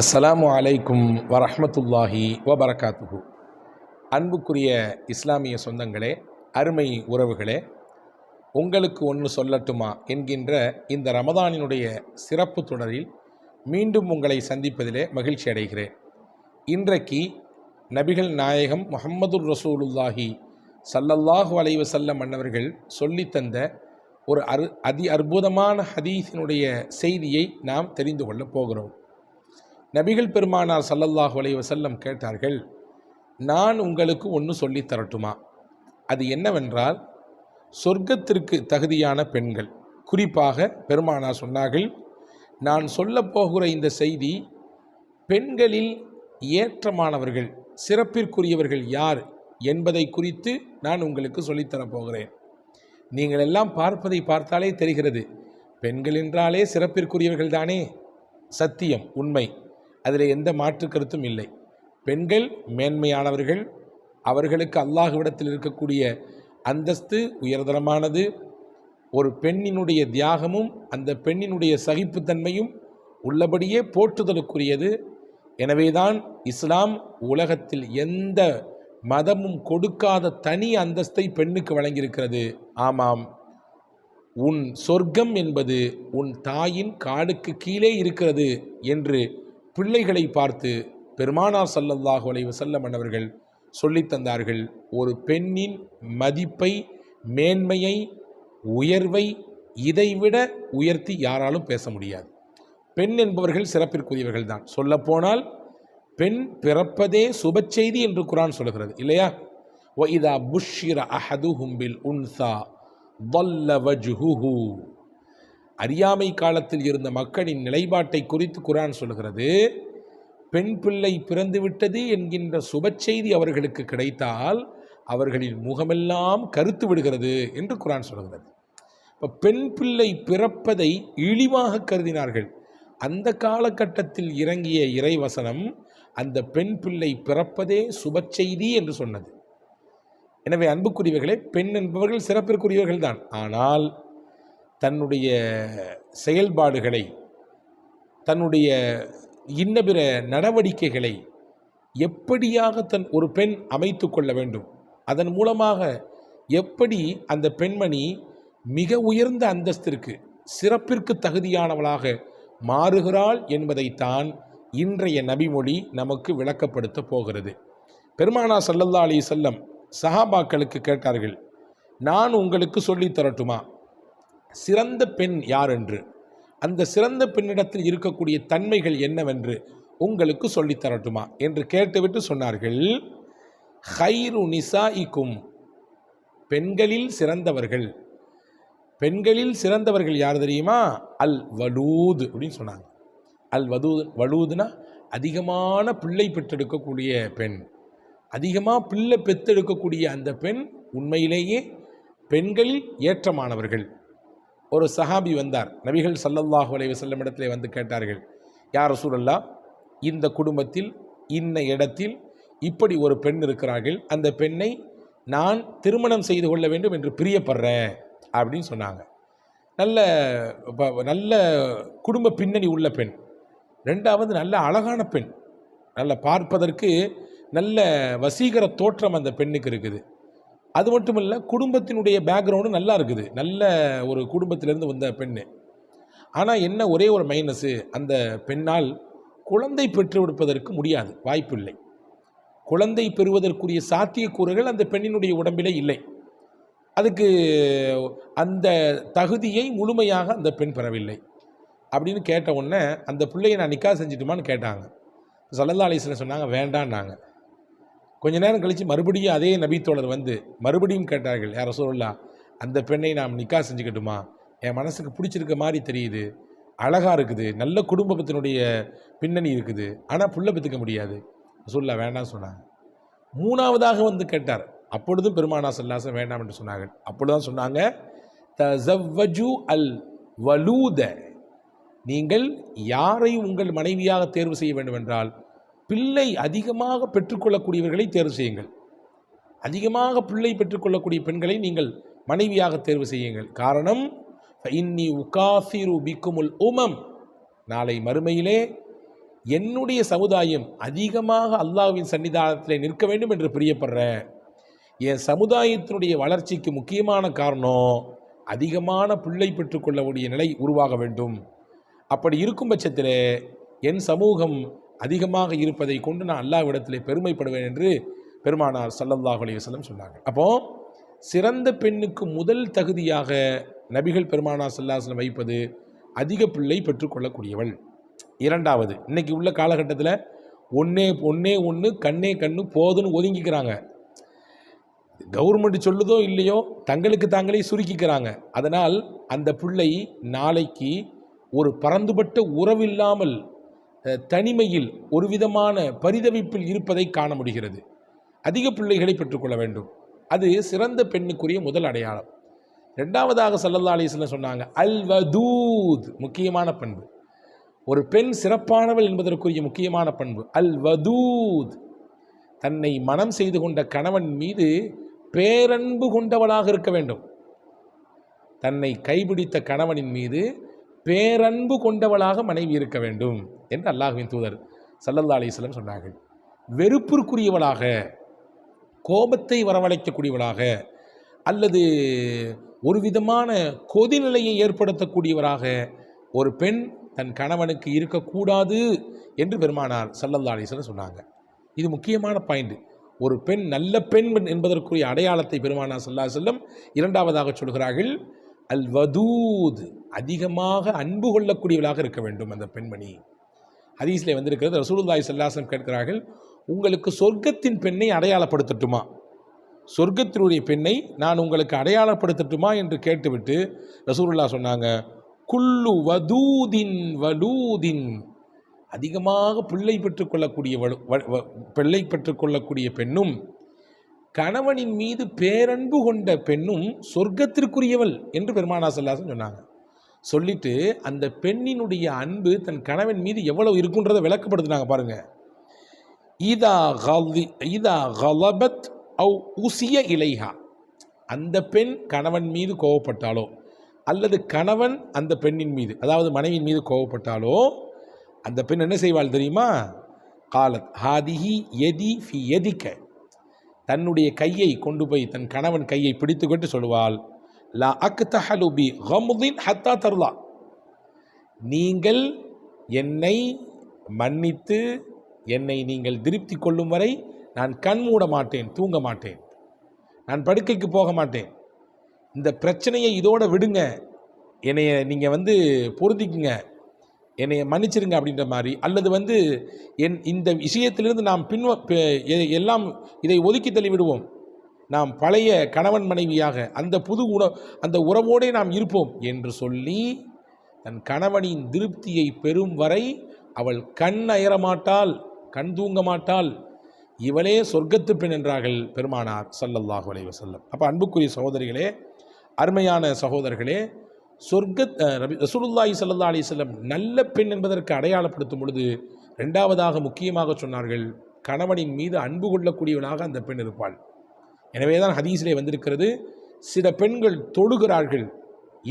அஸ்ஸலாமு அலைக்கும் வரஹ்மத்துல்லாஹி வபரகாத்துஹு. அன்புக்குரிய இஸ்லாமிய சொந்தங்களே அருமை உறவுகளே உங்களுக்கு ஒன்று சொல்லட்டுமா என்கின்ற இந்த ரமதானினுடைய சிறப்பு தொடரில் மீண்டும் உங்களை சந்திப்பதிலே மகிழ்ச்சி அடைகிறேன். இன்றைக்கு நபிகள் நாயகம் முஹம்மதுர் ரசூலுல்லாஹி சல்லல்லாஹு அலைஹி வஸல்லம் மன்னவர்கள் சொல்லித்தந்த ஒரு அரு அதி அற்புதமான ஹதீஸினுடைய செய்தியை நாம் தெரிந்து கொள்ளப் போகிறோம். நபிகள் பெருமானார் ஸல்லல்லாஹு அலைஹி வசல்லம் கேட்டார்கள் நான் உங்களுக்கு ஒன்று சொல்லித் தரட்டுமா? அது என்னவென்றால் சொர்க்கத்திற்கு தகுதியான பெண்கள். குறிப்பாக பெருமானார் சொன்னார்கள் நான் சொல்லப் போகிற இந்த செய்தி பெண்களில் ஏற்றமானவர்கள் சிறப்பிற்குரியவர்கள் யார் என்பதை குறித்து நான் உங்களுக்கு சொல்லித்தரப்போகிறேன் நீங்கள் எல்லாம் பார்ப்பதை பார்த்தாலே தெரிகிறது பெண்கள் என்றாலே சிறப்பிற்குரியவர்கள் தானே? சத்தியம் உண்மை. அதில் எந்த மாற்று கருத்தும் இல்லை. பெண்கள் மேன்மையானவர்கள் அவர்களுக்கு அல்லாஹுவிடத்தில் இருக்கக்கூடிய அந்தஸ்து உயர்தரமானது ஒரு பெண்ணினுடைய தியாகமும் அந்த பெண்ணினுடைய சகிப்புத்தன்மையும் உள்ளபடியே போற்றுதலுக்குரியது. எனவேதான் இஸ்லாம் உலகத்தில் எந்த மதமும் கொடுக்காத தனி அந்தஸ்தை பெண்ணுக்கு வழங்கியிருக்கிறது. ஆமாம் உன் சொர்க்கம் என்பது உன் தாயின் காடுக்கு கீழே இருக்கிறது என்று பிள்ளைகளை பார்த்து பெருமானார் சல்லல்லாஹு அலைவ செல்லம் அவர்கள் சொல்லித்தந்தார்கள் ஒரு பெண்ணின் மதிப்பை மேன்மையை உயர்வை இதைவிட உயர்த்தி யாராலும் பேச முடியாது. பெண் என்பவர்கள் சிறப்பிற்குரியவர்கள் தான். சொல்லப்போனால் பெண் பிறப்பதே சுபச்செய்தி என்று குரான் சொல்கிறது இல்லையா? ஒ இதா புஷ்ஷிர அஹது ஹும்பில் உன்சா வல்ல வஜுஹூ அறியாமை காலத்தில் இருந்த மக்களின் நிலைப்பாட்டை குறித்து குரான் சொல்கிறது பெண் பிள்ளை பிறந்துவிட்டது என்கின்ற சுப செய்தி அவர்களுக்கு கிடைத்தால் அவர்களின் முகமெல்லாம் கருத்து விடுகிறது என்று குரான் சொல்கிறது இப்போ பெண் பிள்ளை பிறப்பதை இழிவாக கருதினார்கள். அந்த காலகட்டத்தில் இறங்கிய இறைவசனம் அந்த பெண் பிள்ளை பிறப்பதே சுப செய்தி என்று சொன்னது. எனவே அன்புக்குரியவர்களே பெண் என்பவர்கள் சிறப்பிற்குரியவர்கள் தான் ஆனால் தன்னுடைய செயல்பாடுகளை தன்னுடைய இன்ன பிற நடவடிக்கைகளை எப்படியாக தன் ஒரு பெண் அமைத்து கொள்ள வேண்டும்? அதன் மூலமாக எப்படி அந்த பெண்மணி மிக உயர்ந்த அந்தஸ்திற்கு சிறப்பிற்கு தகுதியானவளாக மாறுகிறாள் என்பதைத்தான் இன்றைய நபிமொழி நமக்கு விளக்கப்படுத்த போகிறது. பெருமானா சல்லல்லா அலி செல்லம் சஹாபாக்களுக்கு கேட்டார்கள் நான் உங்களுக்கு சொல்லித் தரட்டுமா? சிறந்த பெண் யார் என்று அந்த சிறந்த பெண்ணிடத்தில் இருக்கக்கூடிய தன்மைகள் என்னவென்று உங்களுக்கு சொல்லித் தரட்டுமா? என்று கேட்டுவிட்டு சொன்னார்கள் ஹைரு நிசாஇக்கும். பெண்களில் சிறந்தவர்கள். பெண்களில் சிறந்தவர்கள் யார் தெரியுமா? அல் வலூது அப்படின்னு சொன்னாங்க. அல் வதூ வலூதுனா அதிகமான பிள்ளை பெற்றெடுக்கக்கூடிய பெண். அதிகமாக பிள்ளை பெற்றெடுக்கக்கூடிய அந்த பெண் உண்மையிலேயே பெண்களில் ஏற்றமானவர்கள். ஒரு சஹாபி வந்தார். நபிகள் சல்லல்லாஹு அலைஹி செல்லும் இடத்திலே வந்து கேட்டார்கள் யார் சூழல்லா இந்த குடும்பத்தில் இன்ன இடத்தில் இப்படி ஒரு பெண் இருக்கிறார்கள். அந்த பெண்ணை நான் திருமணம் செய்து கொள்ள வேண்டும் என்று பிரியப்படுறேன் அப்படின்னு சொன்னாங்க. நல்ல ப- நல்ல குடும்ப பின்னணி உள்ள பெண். ரெண்டாவது நல்ல அழகான பெண். நல்ல பார்ப்பதற்கு நல்ல வசீகர தோற்றம் அந்த பெண்ணுக்கு இருக்குது. அது மட்டும் இல்லை குடும்பத்தினுடைய பேக்ரவுண்டு நல்லா இருக்குது. நல்ல ஒரு குடும்பத்திலேருந்து வந்த பெண் ஆனால் என்ன ஒரே ஒரு மைனஸு அந்த பெண்ணால் குழந்தை பெற்று விடுப்பதற்கு முடியாது. வாய்ப்பில்லை. குழந்தை பெறுவதற்குரிய சாத்தியக்கூறுகள் அந்த பெண்ணினுடைய உடம்பிலே இல்லை. அதுக்கு அந்த தகுதியை முழுமையாக அந்த பெண் பெறவில்லை. அப்படின்னு கேட்ட உடனே அந்த பிள்ளையை நான் நிக்கா செஞ்சுட்டுமான்னு கேட்டாங்க. சல்லல்லா அலிஸ்லாம் சொன்னாங்க வேண்டான்னாங்க கொஞ்ச நேரம் கழித்து மறுபடியும் அதே நபித்தோழர் வந்து மறுபடியும் கேட்டார்கள் யார ரசூலுல்லா அந்த பெண்ணை நாம் நிக்கா செஞ்சுக்கட்டுமா? என் மனசுக்கு பிடிச்சிருக்க மாதிரி தெரியுது அழகாக இருக்குது நல்ல குடும்பத்தினுடைய பின்னணி இருக்குது ஆனால் புள்ள பெற்றுக்க முடியாது. சொல்ல வேண்டாம்னு சொன்னாங்க. மூணாவதாக வந்து கேட்டார் அப்பொழுதும் பெருமானா சல்லாசம் வேண்டாம் என்று சொன்னார்கள். அப்பொழுதுதான் சொன்னாங்க தஸவ்வஜு அல் வலூத நீங்கள் யாரை உங்கள் மனைவியாக தேர்வு செய்ய வேண்டும் என்றால் பிள்ளை அதிகமாக பெற்றுக்கொள்ளக்கூடியவர்களை தேர்வு செய்யுங்கள். அதிகமாக பிள்ளை பெற்றுக்கொள்ளக்கூடிய பெண்களை நீங்கள் மனைவியாக தேர்வு செய்யுங்கள். காரணம் இன்னி உகாசிரு பிக்குமுல் உமம். நாளை மறுமையிலே என்னுடைய சமுதாயம் அதிகமாக அல்லாஹ்வின் சன்னிதானத்தில் நிற்க வேண்டும் என்று பிரியப்படுற என் சமுதாயத்தினுடைய வளர்ச்சிக்கு முக்கியமான காரணம் அதிகமான பிள்ளை பெற்றுக்கொள்ளக்கூடிய நிலை உருவாக வேண்டும். அப்படி இருக்கும் பட்சத்தில் என் சமூகம் அதிகமாக இருப்பதை கொண்டு நான் அல்லாவிடத்திலே பெருமைப்படுவேன் என்று பெருமானார் சல்லல்லாஹ் அலைஹி சொன்னாங்க. அப்போ சிறந்த பெண்ணுக்கு முதல் தகுதியாக நபிகள் பெருமானார் சல்லாஹலம் வைப்பது அதிக பிள்ளை பெற்றுக்கொள்ளக்கூடியவள் இரண்டாவது இன்னைக்கு உள்ள காலகட்டத்தில் ஒன்னே ஒன்னே ஒன்று கண்ணே கண்ணு போதுன்னு ஒதுங்கிக்கிறாங்க. கவர்மெண்ட் சொல்லுதோ இல்லையோ தங்களுக்கு தாங்களே சுருக்கிக்கிறாங்க. அதனால் அந்த பிள்ளை நாளைக்கு ஒரு பரந்துபட்ட உறவில்லாமல் தனிமையில் ஒரு விதமான பரிதவிப்பில் இருப்பதை காண முடிகிறது. அதிக பிள்ளைகளை பெற்றுக்கொள்ள வேண்டும். அது சிறந்த பெண்ணுக்குரிய முதல் அடையாளம். ரெண்டாவதாக சல்லல்லா அலிஸ்லாம் சொன்னாங்க அல் வதூத் முக்கியமான பண்பு. ஒரு பெண் சிறப்பானவள் என்பதற்குரிய முக்கியமான பண்பு அல் வதூத் தன்னை மனம் செய்து கொண்ட கணவன் மீது பேரன்பு கொண்டவளாக இருக்க வேண்டும். தன்னை கைபிடித்த கணவனின் மீது பேரன்பு கொண்டவளாக மனைவி இருக்க வேண்டும் என்று அல்லாஹ்வின் தூதர் சல்லல்லா அலிஸ்லம் சொன்னார்கள். வெறுப்பிற்குரியவளாக கோபத்தை வரவழைக்கக்கூடியவளாக அல்லது ஒரு விதமான கொதிநிலையை ஏற்படுத்தக்கூடியவராக ஒரு பெண் தன் கணவனுக்கு இருக்கக்கூடாது என்று பெருமானார் சல்லல்லா அலிஸ்லம் சொன்னாங்க. இது முக்கியமான பாயிண்ட். ஒரு பெண் நல்ல பெண் என்பதற்குரிய அடையாளத்தை பெருமானார் சல்லா செல்லம் இரண்டாவதாக சொல்கிறார்கள். அல் வதூத் அதிகமாக அன்பு கொள்ளக்கூடியவளாக இருக்க வேண்டும் அந்த பெண்மணி. ஹதீஸில் வந்திருக்கிறது ரசூலுல்லாய் சல்லாசம் கேட்கிறார்கள் உங்களுக்கு சொர்க்கத்தின் பெண்ணை அடையாளப்படுத்தட்டுமா? சொர்க்கத்தினுடைய பெண்ணை நான் உங்களுக்கு அடையாளப்படுத்தட்டுமா? என்று கேட்டுவிட்டு ரசூலுல்லாஹ் சொன்னாங்க குல்லு வதூதின் வலூதின். அதிகமாக பிள்ளை பெற்றுக்கொள்ளக்கூடிய வலு- வ- வ- பிள்ளை பெற்றுக்கொள்ளக்கூடிய பெண்ணும் கணவனின் மீது பேரன்பு கொண்ட பெண்ணும் சொர்க்கத்திற்குரியவள் என்று பெருமானா சல்லாசன் சொன்னாங்க. சொல்லிட்டு அந்த பெண்ணினுடைய அன்பு தன் கணவன் மீது எவ்வளவு இருக்குன்றதை விளக்கப்படுத்தினாங்க பாருங்க. ஈதா கலி ஈதா கலபத் அவ் உசிய இலைஹா. அந்த பெண் கணவன் மீது கோவப்பட்டாலோ அல்லது கணவன் அந்த பெண்ணின் மீது அதாவது மனைவியின் மீது கோவப்பட்டாலோ அந்த பெண் என்ன செய்வாள் தெரியுமா? காலத் ஹாதிஹி எதி ஃபி எதிக்க. தன்னுடைய கையை கொண்டு போய் தன் கணவன் கையை பிடித்துக்கொண்டு சொல்லுவாள் லா அக்தஹலுபி பி ஹத்தா தருலா. நீங்கள் என்னை மன்னித்து என்னை நீங்கள் திருப்தி கொள்ளும் வரை நான் கண் மூட மாட்டேன் தூங்க மாட்டேன். நான் படுக்கைக்கு போக மாட்டேன். இந்த பிரச்சனையை இதோட விடுங்க. என்னைய நீங்கள் வந்து பொருந்திக்குங்க. என்னை மன்னிச்சிருங்க அப்படின்ற மாதிரி அல்லது வந்து என் இந்த விஷயத்திலிருந்து நாம் பின்வ எல்லாம் இதை ஒதுக்கி தள்ளிவிடுவோம். நாம் பழைய கணவன் மனைவியாக அந்த புது உண அந்த உறவோடே நாம் இருப்போம் என்று சொல்லி தன் கணவனின் திருப்தியை பெறும் வரை அவள் கண் அயரமாட்டாள் கண் தூங்க மாட்டாள். இவளே சொர்க்கத்து பெண் என்றார்கள் பெருமானார் சல்லல்லாஹு அலைவசல்லம் அப்போ அன்புக்குரிய சகோதரிகளே அருமையான சகோதரர்களே சொர்க்க ரபி ரசூலுல்லாஹி சல்லா அலைஹி நல்ல பெண் என்பதற்கு அடையாளப்படுத்தும் பொழுது ரெண்டாவதாக முக்கியமாக சொன்னார்கள் கணவனின் மீது அன்பு கொள்ளக்கூடியவனாக அந்த பெண் இருப்பாள். எனவே தான் ஹதீஸிலே வந்திருக்கிறது சில பெண்கள் தொழுகிறார்கள்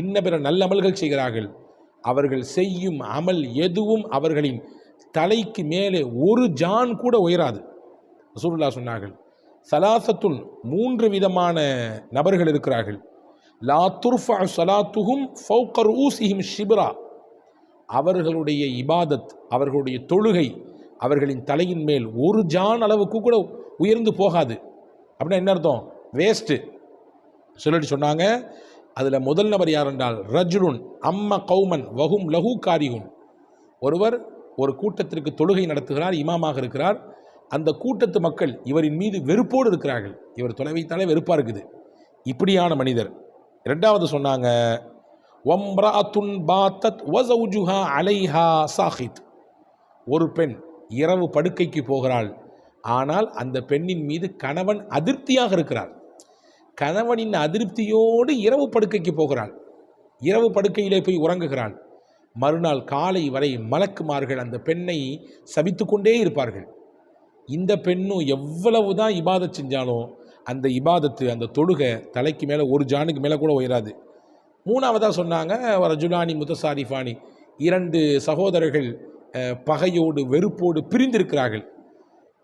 இன்ன பிற நல்ல அமல்கள் செய்கிறார்கள் அவர்கள் செய்யும் அமல் எதுவும் அவர்களின் தலைக்கு மேலே ஒரு ஜான் கூட உயராது. ரசூலுல்லா சொன்னார்கள் சலாசத்துன் மூன்று விதமான நபர்கள் இருக்கிறார்கள் லா துர்ஃபா சலாத்துஹும் ஃபௌகர் ஊசிஹிம் ஷிப்ரா. அவர்களுடைய இபாதத் அவர்களுடைய தொழுகை அவர்களின் தலையின் மேல் ஒரு ஜான் அளவுக்கு கூட உயர்ந்து போகாது. அப்படின்னா என்ன அர்த்தம்? வேஸ்ட்டு. சொல்லிட்டு சொன்னாங்க. அதில் முதல் நபர் யார் என்றால் ரஜுலுன் அம்ம கௌமன் வஹும் லகு காரியுன் ஒருவர் ஒரு கூட்டத்திற்கு தொழுகை நடத்துகிறார் இமாமாக இருக்கிறார். அந்த கூட்டத்து மக்கள் இவரின் மீது வெறுப்போடு இருக்கிறார்கள். இவர் தொலை வைத்தாலே வெறுப்பாக இருக்குது. இப்படியான மனிதர். ரெண்டாவது சொன்னாங்க ஒம்ராத்துன் பாத்தத் வசௌஜுஹா அலைஹா சாஹித். ஒரு பெண் இரவு படுக்கைக்கு போகிறாள் ஆனால் அந்த பெண்ணின் மீது கணவன் அதிருப்தியாக இருக்கிறார். கணவனின் அதிருப்தியோடு இரவு படுக்கைக்கு போகிறாள். இரவு படுக்கையிலே போய் உறங்குகிறாள். மறுநாள் காலை வரை மலக்குமார்கள் அந்த பெண்ணை சபித்து கொண்டே இருப்பார்கள். இந்த பெண்ணும் எவ்வளவு தான் இபாதத் செஞ்சாலும் அந்த இபாதத்து அந்த தொழுகை தலைக்கு மேலே ஒரு ஜானுக்கு மேலே கூட உயராது. மூணாவதாக சொன்னாங்க ரஜுலானி முத்தசாரிஃபானி. இரண்டு சகோதரர்கள் பகையோடு வெறுப்போடு பிரிந்திருக்கிறார்கள்.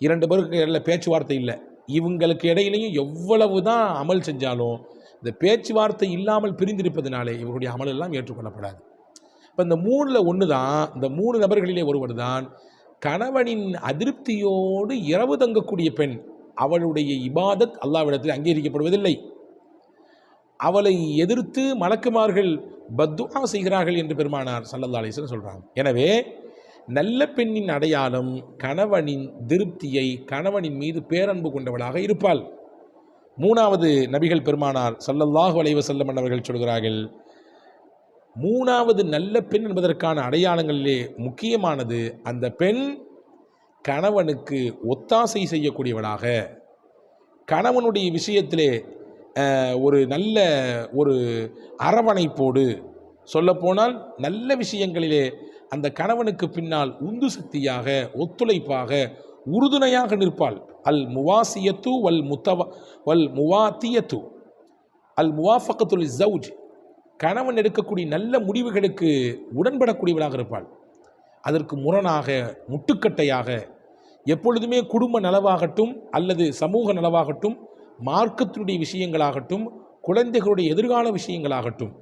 இரண்டு பேருக்கு இடையில பேச்சுவார்த்தை இல்லை. இவங்களுக்கு இடையிலையும் எவ்வளவு தான் அமல் செஞ்சாலும் இந்த பேச்சுவார்த்தை இல்லாமல் பிரிந்திருப்பதனாலே இவருடைய அமல் எல்லாம் ஏற்றுக்கொள்ளப்படாது. இப்போ இந்த மூணில் ஒன்று தான் இந்த மூணு நபர்களிலே ஒருவர் தான் கணவனின் அதிருப்தியோடு இரவு தங்கக்கூடிய பெண் அவளுடைய இபாதத் அல்லாவிடத்தில் அங்கீகரிக்கப்படுவதில்லை. அவளை எதிர்த்து மலக்குமார்கள் பத்துவா செய்கிறார்கள் என்று பெருமானார் சல்லல்லா அலிஸ்வன் சொல்கிறாங்க எனவே நல்ல பெண்ணின் அடையாளம் கணவனின் திருப்தியை கணவனின் மீது பேரன்பு கொண்டவளாக இருப்பாள். மூணாவது நபிகள் பெருமானார் சல்லல்லாஹு அலைவ செல்லம் அவர்கள் சொல்கிறார்கள் மூணாவது நல்ல பெண் என்பதற்கான அடையாளங்களிலே முக்கியமானது அந்த பெண் கணவனுக்கு ஒத்தாசை செய்யக்கூடியவளாக கணவனுடைய விஷயத்திலே ஒரு நல்ல ஒரு அரவணைப்போடு சொல்லப்போனால் நல்ல விஷயங்களிலே அந்த கணவனுக்கு பின்னால் உந்து சக்தியாக ஒத்துழைப்பாக உறுதுணையாக நிற்பாள். அல் முவாசியத்து வல் முத்தவ வல் முவாத்தியத்து. அல் முவாஃபக்கத்துல் ஜவுஜ் கணவன் எடுக்கக்கூடிய நல்ல முடிவுகளுக்கு உடன்படக்கூடியவளாக இருப்பாள். அதற்கு முரணாக முட்டுக்கட்டையாக எப்பொழுதுமே குடும்ப நலவாகட்டும் அல்லது சமூக நலவாகட்டும் மார்க்கத்தினுடைய விஷயங்களாகட்டும் குழந்தைகளுடைய எதிர்கால விஷயங்களாகட்டும்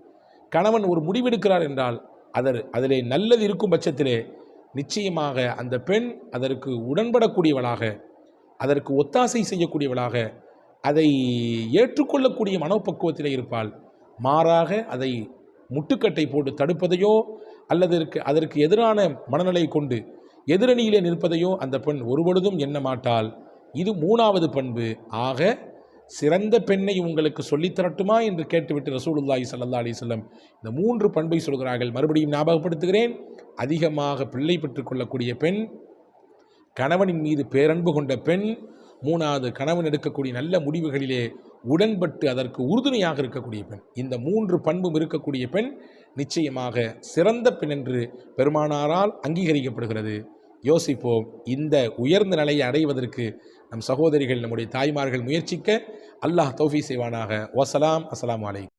கணவன் ஒரு முடிவெடுக்கிறார் என்றால் அதர் அதிலே நல்லது இருக்கும் பட்சத்திலே நிச்சயமாக அந்த பெண் அதற்கு உடன்படக்கூடியவளாக அதற்கு ஒத்தாசை செய்யக்கூடியவளாக அதை ஏற்றுக்கொள்ளக்கூடிய மனப்பக்குவத்திலே இருப்பாள். மாறாக அதை முட்டுக்கட்டை போட்டு தடுப்பதையோ அல்லது அதற்கு எதிரான மனநிலை கொண்டு எதிரணியிலே நிற்பதையோ அந்த பெண் ஒருபொழுதும் எண்ண மாட்டாள். இது மூணாவது பண்பு. ஆக சிறந்த பெண்ணை உங்களுக்கு சொல்லித் தரட்டுமா என்று கேட்டுவிட்டு ரசூலுல்லாஹி சல்லா அலிசல்லம் இந்த மூன்று பண்பை சொல்கிறார்கள். மறுபடியும் ஞாபகப்படுத்துகிறேன். அதிகமாக பிள்ளை பெற்றுக்கொள்ளக்கூடிய பெண் கணவனின் மீது பேரன்பு கொண்ட பெண் மூணாவது கணவன் எடுக்கக்கூடிய நல்ல முடிவுகளிலே உடன்பட்டு அதற்கு உறுதுணையாக இருக்கக்கூடிய பெண். இந்த மூன்று பண்பும் இருக்கக்கூடிய பெண் நிச்சயமாக சிறந்த பெண் என்று பெருமானாரால் அங்கீகரிக்கப்படுகிறது. யோசிப்போம் இந்த உயர்ந்த நிலையை அடைவதற்கு நம் சகோதரிகள் நம்முடைய தாய்மார்கள் முயற்சிக்க அல்லாஹ் தௌஃபி செய்வானாக. வசலாம் அஸ்லாம் வலைக்கும்